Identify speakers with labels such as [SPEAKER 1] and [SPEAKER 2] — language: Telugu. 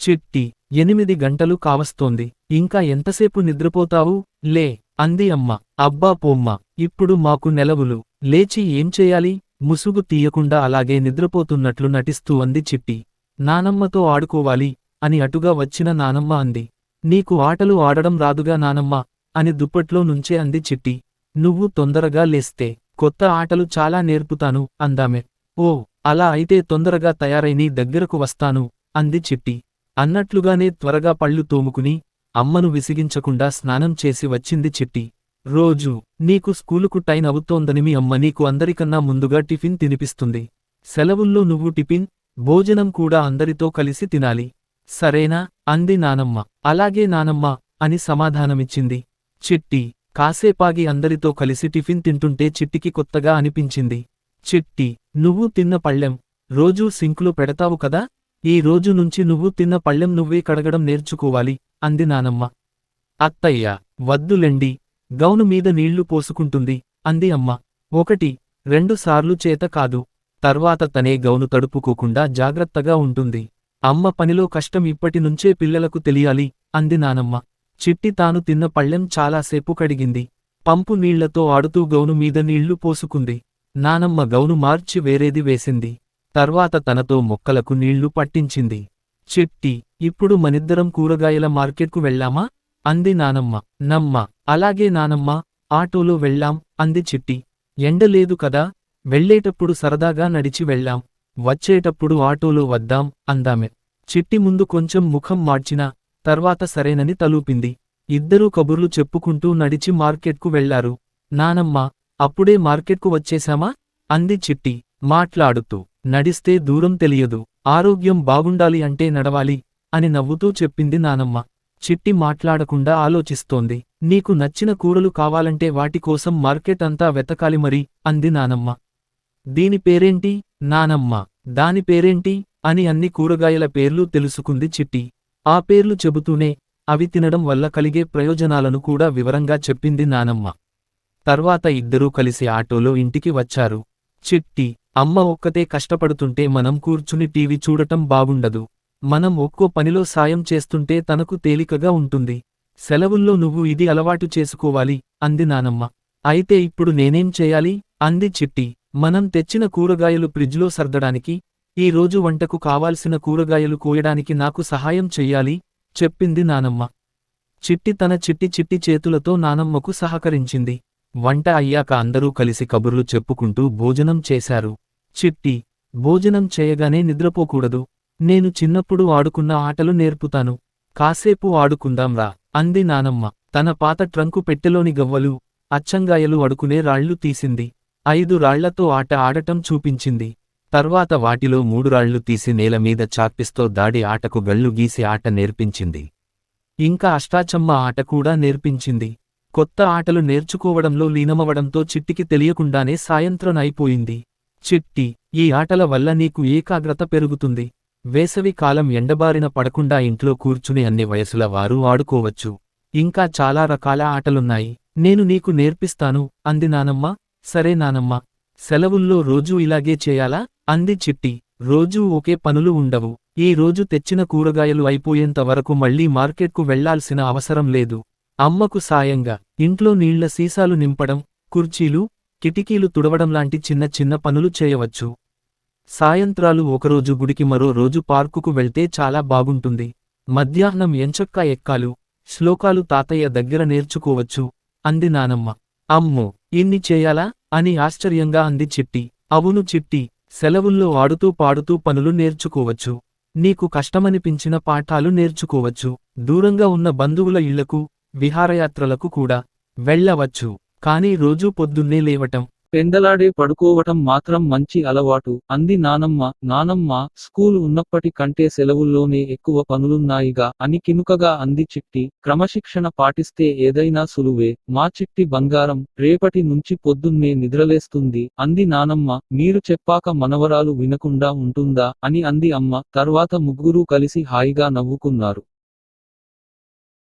[SPEAKER 1] చిట్టి ఎనిమిది గంటలు కావస్తోంది. ఇంకా ఎంతసేపు నిద్రపోతావు? లే అంది అమ్మ. అబ్బా పోమ్మ ఇప్పుడు మాకు నెలవులు. లేచి ఏం చేయాలి? ముసుగు తీయకుండా అలాగే నిద్రపోతున్నట్లు నటిస్తూ అంది చిట్టి. నానమ్మతో ఆడుకోవాలి అని అటుగా వచ్చిన నానమ్మ అంది. నీకు ఆటలు ఆడడం రాదుగా నానమ్మ అని దుప్పట్లో నుంచే అంది చిట్టి. నువ్వు తొందరగా లేస్తే కొత్త ఆటలు చాలా నేర్పుతాను అందామె. ఓ అలా అయితే తొందరగా తయారై నీ దగ్గరకు వస్తాను అంది చిట్టి. అన్నట్లుగానే త్వరగా పళ్ళు తోముకుని అమ్మను విసిగించకుండా స్నానం చేసి వచ్చింది చిట్టి. రోజు నీకు స్కూలుకు టైం అవుతోందని మీ అమ్మ నీకు అందరికన్నా ముందుగా టిఫిన్ తినిపిస్తుంది. సెలవుల్లో నువ్వు టిఫిన్ భోజనం కూడా అందరితో కలిసి తినాలి. సరేనా? అంది నానమ్మ. అలాగే నానమ్మ అని సమాధానమిచ్చింది. చిట్టి కాసేపాగి అందరితో కలిసి టిఫిన్ తింటుంటే చిట్టికి కొత్తగా అనిపించింది. చిట్టి నువ్వు తిన్న పళ్ళెం రోజూ సింకులో పెడతావు కదా? ఈ రోజు నుంచి నువ్వు తిన్న పళ్ళెం నువ్వే కడగడం నేర్చుకోవాలి అంది నానమ్మ. అత్తయ్య వద్దులెండి గౌను మీద నీళ్ళు పోసుకుంటుంది అంది అమ్మ. ఒకటి రెండు సార్లు చేత కాదు. తర్వాత తనే గౌను తడుపుకోకుండా జాగ్రత్తగా ఉంటుంది. అమ్మ పనిలో కష్టం ఇప్పటినుంచే పిల్లలకు తెలియాలి అంది నానమ్మ. చిట్టి తాను తిన్న పళ్ళెం చాలాసేపు కడిగింది. పంపు నీళ్ళతో ఆడుతూ గౌను మీద నీళ్ళు పోసుకుంది. నానమ్మ గౌను మార్చి వేరేది వేసింది. తర్వాత తనతో మొక్కలకు నీళ్ళు పట్టించింది. చిట్టి ఇప్పుడు మనిద్దరం కూరగాయల మార్కెట్కు వెళ్ళామా అంది నానమ్మ. నమ్మ. అలాగే నానమ్మ ఆటోలో వెళ్ళాం అంది చిట్టి. ఎండలేదు కదా? వెళ్ళేటప్పుడు సరదాగా నడిచి వెళ్ళాం. వచ్చేటప్పుడు ఆటోలో వద్దాం అందామె. చిట్టి ముందు కొంచెం ముఖం మార్చినా తర్వాత సరేనని తలూపింది. ఇద్దరూ కబుర్లు చెప్పుకుంటూ నడిచి మార్కెట్కు వెళ్ళారు. నానమ్మ అప్పుడే మార్కెట్కు వచ్చేశామా? అంది చిట్టి మాట్లాడుతూ. నడిస్తే దూరం తెలియదు. ఆరోగ్యం బాగుండాలి అంటే నడవాలి అని నవ్వుతూ చెప్పింది నానమ్మ. చిట్టి మాట్లాడకుండా ఆలోచిస్తోంది. నీకు నచ్చిన కూరలు కావాలంటే వాటి కోసం మార్కెట్ అంతా వెతకాలి మరి అంది నానమ్మ. దీని పేరేంటి? నానమ్మ. దాని పేరేంటి? అని అన్ని కూరగాయల పేర్లు తెలుసుకుంది చిట్టి. ఆ పేర్లు చెబుతూనే అవి తినడం వల్ల కలిగే ప్రయోజనాలను కూడా వివరంగా చెప్పింది నానమ్మ. తర్వాత ఇద్దరూ కలిసి ఆటోలో ఇంటికి వచ్చారు. చిట్టి. అమ్మ ఒక్కతే కష్టపడుతుంటే మనం కూర్చుని టీవీ చూడటం బాగుండదు. మనం ఒక్కో పనిలో సాయం చేస్తుంటే తనకు తేలికగా ఉంటుంది. సెలవుల్లో నువ్వు ఇది అలవాటు చేసుకోవాలి అంది నానమ్మ. అయితే ఇప్పుడు నేనేం చేయాలి అంది చిట్టి. మనం తెచ్చిన కూరగాయలు ఫ్రిడ్జ్లో సర్దడానికి ఈ రోజు వంటకు కావాల్సిన కూరగాయలు కోయడానికి నాకు సహాయం చెయ్యాలి చెప్పింది నానమ్మ. చిట్టి తన చిట్టి చిట్టి చేతులతో నానమ్మకు సహకరించింది. వంట అయ్యాక అందరూ కలిసి కబుర్లు చెప్పుకుంటూ భోజనం చేశారు. చిట్టి భోజనం చేయగానే నిద్రపోకూడదు. నేను చిన్నప్పుడు ఆడుకున్న ఆటలు నేర్పుతాను. కాసేపు ఆడుకుందాంరా అంది నానమ్మ. తన పాత ట్రంకు పెట్టెలోని గవ్వలు అచ్చంగాయలు అడుకునే రాళ్ళు తీసింది. ఐదు రాళ్ళతో ఆట ఆడటం చూపించింది. తర్వాత వాటిలో మూడు రాళ్ళు తీసి నేలమీద చాక్పిస్తో దాడి ఆటకు గళ్ళు గీసి ఆట నేర్పించింది. ఇంకా అష్టాచమ్మ ఆట కూడా నేర్పించింది. కొత్త ఆటలు నేర్చుకోవడంలో లీనమవడంతో చిట్టికి తెలియకుండానే సాయంత్రం అయిపోయింది చిట్టి ఈ ఆటల వల్ల నీకు ఏకాగ్రత పెరుగుతుంది. వేసవి కాలం ఎండబారిన పడకుండా ఇంట్లో కూర్చుని అన్ని వయసుల వారు ఆడుకోవచ్చు. ఇంకా చాలా రకాల ఆటలున్నాయి. నేను నీకు నేర్పిస్తాను అంది నానమ్మ. సరే నానమ్మ. సెలవుల్లో రోజూ ఇలాగే చేయాలా? అంది చిట్టి. రోజూ ఒకే పనులు ఉండవు. ఈ రోజు తెచ్చిన కూరగాయలు అయిపోయేంత వరకు మళ్ళీ మార్కెట్కు వెళ్ళాల్సిన అవసరం లేదు. అమ్మకు సాయంగా ఇంట్లో నీళ్ళ సీసాలు నింపడం కుర్చీలు కిటికీలు తుడవడం లాంటి చిన్న చిన్న పనులు చేయవచ్చు. సాయంత్రాలు ఒకరోజు గుడికి మరో రోజు పార్కుకు వెళ్తే చాలా బాగుంటుంది. మధ్యాహ్నం ఎంచొక్క ఎక్కాలు శ్లోకాలు తాతయ్య దగ్గర నేర్చుకోవచ్చు. అంది నానమ్మ. అమ్మో ఇన్ని చేయాలా? అని ఆశ్చర్యంగా అంది చిట్టి. అవును చిట్టి సెలవుల్లో ఆడుతూ పాడుతూ పనులు నేర్చుకోవచ్చు. నీకు కష్టమనిపించిన పాఠాలు నేర్చుకోవచ్చు. దూరంగా ఉన్న బంధువుల ఇళ్ళకు విహారయాత్రలకు కూడా వెళ్ళవచ్చు. కానీ రోజూ పొద్దున్నే లేవటం.
[SPEAKER 2] పెందలాడే పడుకోవటం మాత్రం మంచి అలవాటు. అంది నానమ్మ నానమ్మ స్కూల్ ఉన్నప్పటి కంటే సెలవుల్లోనే ఎక్కువ పనులున్నాయిగా అని కినుకగా అంది చిట్టి. క్రమశిక్షణ పాటిస్తే ఏదైనా సులువే. మా చిట్టి బంగారం రేపటి నుంచి పొద్దున్నే నిద్రలేస్తుంది. అంది నానమ్మ మీరు చెప్పాక మనవరాలు వినకుండా ఉంటుందా? అని అంది అమ్మ. తర్వాత ముగ్గురూ కలిసి హాయిగా నవ్వుకున్నారు.